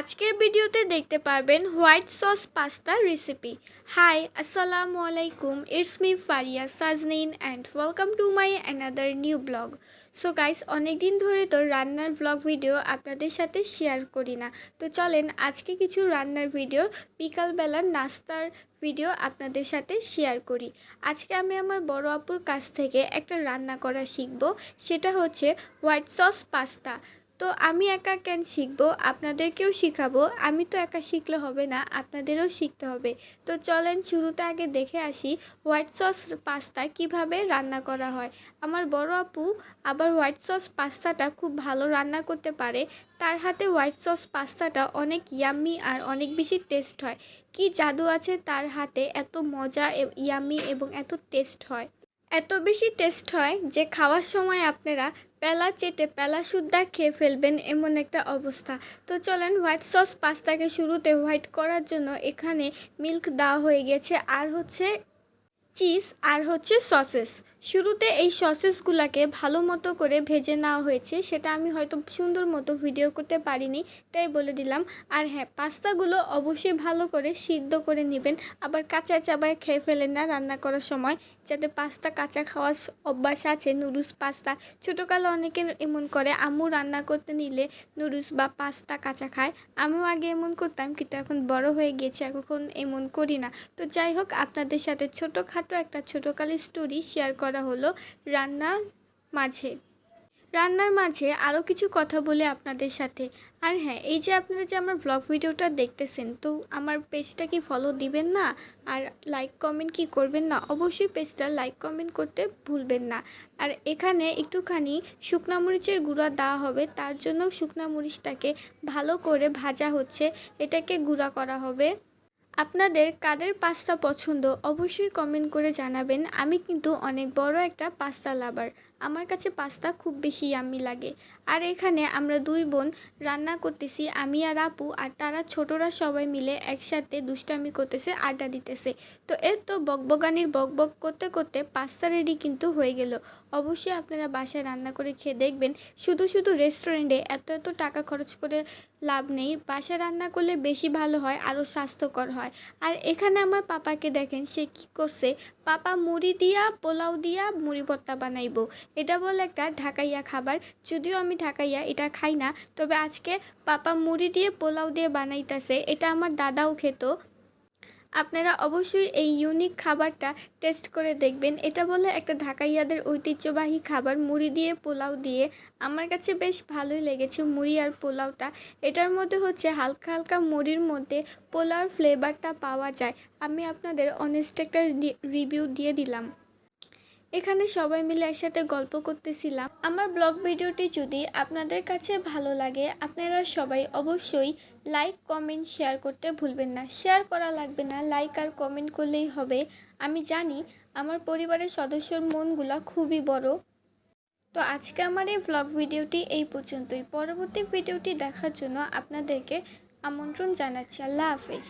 আজকের ভিডিওতে দেখতে পারবেন white sauce pasta recipe. Hi, আসসালামু আলাইকুম। It's me Faria Sajnin and welcome to my another new blog so guys অনেক দিন ধরে তো রান্নার ব্লগ ভিডিও আপনাদের সাথে শেয়ার করি না। তো চলেন আজকে কিছু রান্নার ভিডিও বিকালবেলার নাস্তার ভিডিও আপনাদের সাথে শেয়ার করি। আজকে আমি আমার বড় আপুর কাছ থেকে একটা রান্না করা শিখব। সেটা হচ্ছে হোয়াইট সস পাস্তা। তো আমি একা কেন শিখব? আপনাদেরকেও শিখাবো। আমি তো একা শিখলে হবে না, আপনাদেরও শিখতে হবে। তো চলেন শুরুতে আগে দেখে আসি হোয়াইট সস পাস্তা কীভাবে রান্না করা হয়। আমার বড় আপু আবার হোয়াইট সস পাস্তাটা খুব ভালো রান্না করতে পারে। তার হাতে হোয়াইট সস পাস্তাটা অনেক ইয়াম্মি আর অনেক বেশি টেস্ট হয়। কি জাদু আছে তার হাতে? এত মজা ইয়াম্মি এবং এত টেস্ট হয়। এত বেশি টেস্ট হয় যে খাওয়ার সময় আপনারা পেলা চেটে পেলা সুদ্ধা খেয়ে ফেলবেন এমন একটা অবস্থা। তো চলেন হোয়াইট সস পাস্তাকে শুরুতে হোয়াইট করার জন্য এখানে মিল্ক দেওয়া হয়ে গেছে, আর হচ্ছে চিজ, আর হচ্ছে সসেস। শুরুতে এই সসেসগুলোকে ভালো মতো করে ভেজে নেওয়া হয়েছে, সেটা আমি হয়তো সুন্দর মতো ভিডিও করতে পারিনি, তাই বলে দিলাম। আর হ্যাঁ পাস্তাগুলো অবশ্যই ভালো করে সিদ্ধ করে নেবেন, আবার কাঁচা চাবায় খেয়ে ফেলেন না রান্না করার সময়। যাতে পাস্তা, কাঁচা খাওয়ার অভ্যাস আছে, নুডলস পাস্তা। ছোটোকালে অনেকে এমন করে, আম্মু রান্না করতে নিলে নুডলস বা পাস্তা কাঁচা খায়। আমিও আগে এমন করতাম, কিন্তু এখন বড় হয়ে গেছে এখন এমন করি না। তো যাই হোক, আপনাদের সাথে ছোটোখাটো একটা ছোটোকালের স্টোরি শেয়ার করা হলো রান্নার মাঝে। রান্নার মাঝে আরও কিছু কথা বলে আপনাদের সাথে। আর হ্যাঁ এই যে আপনারা যে আমার ব্লগ ভিডিওটা দেখতেছেন, তো আমার পেজটা কি ফলো দিবেন না? আর লাইক কমেন্ট কি করবেন না? অবশ্যই পেজটা লাইক কমেন্ট করতে ভুলবেন না। আর এখানে একটুখানি শুকনা মরিচের গুঁড়া দেওয়া হবে, তার জন্য শুকনা মরিচটাকে ভালো করে ভাজা হচ্ছে, এটাকে গুঁড়া করা হবে। আপনাদের কাদের পাস্তা পছন্দ অবশ্যই কমেন্ট করে জানাবেন। আমি কিন্তু অনেক বড় একটা পাস্তা লাভার। আমার কাছে পাস্তা খুব বেশি ইয়াম্মি লাগে। আর এখানে আমরা দুই বোন রান্না করতেছি, আমি আর আপু, আর তারা ছোটরা সবাই মিলে একসাথে দুষ্টামি করতেছে, আড্ডা দিতেছে। তো এর তো বকবগানির বকবক করতে করতে পাস্তা রেডি কিন্তু হয়ে গেল। অবশ্যই আপনারা বাসায় রান্না করে খেয়ে দেখবেন। শুধু শুধু রেস্টুরেন্টে এত এত টাকা খরচ করে লাভ নেই। বাসা রান্না করলে বেশি ভালো হয় আরও স্বাস্থ্যকর হয়। আর এখানে আমার পাপাকে দেখেন, সে কি করছে? পাপা মুড়ি দিয়া, পোলাও দিয়া মুড়ি ভর্তা বানাইব। এটা বলে একটা ঢাকাইয়া খাবার। যদিও আমি ঢাকাইয়া এটা খাই না, তবে আজকে পাপা মুড়ি দিয়ে, পোলাও দিয়ে বানাইতেছে। এটা আমার দাদাও খেত। আপনারা অবশ্যই এই ইউনিক খাবারটা টেস্ট করে দেখবেন। এটা বলে একটা ঢাকাইয়াদের ঐতিহ্যবাহী খাবার, মুড়ি দিয়ে, পোলাও দিয়ে। আমার কাছে বেশ ভালোই লেগেছে মুড়ি আর পোলাওটা। এটার মধ্যে হচ্ছে হালকা হালকা মুড়ির মধ্যে পোলাওর ফ্লেভারটা পাওয়া যায়। আমি আপনাদের অনেস্ট একটা রিভিউ দিয়ে দিলাম। এখানে সবাই মিলে একসাথে গল্প করতেছিলাম। আমার ব্লগ ভিডিওটি যদি আপনাদের কাছে ভালো লাগে, আপনারা সবাই অবশ্যই লাইক কমেন্ট শেয়ার করতে ভুলবেন না। শেয়ার করা লাগবে না লাইক আর কমেন্ট করলেই হবে। আমি জানি আমার পরিবারের সদস্যর মনগুলা খুবই বড়। তো আজকে আমার এই ব্লগ ভিডিওটি এই পর্যন্তই। পরবর্তী ভিডিওটি দেখার জন্য আপনাদেরকে আমন্ত্রণ জানাচ্ছি। আল্লাহ হাফেজ।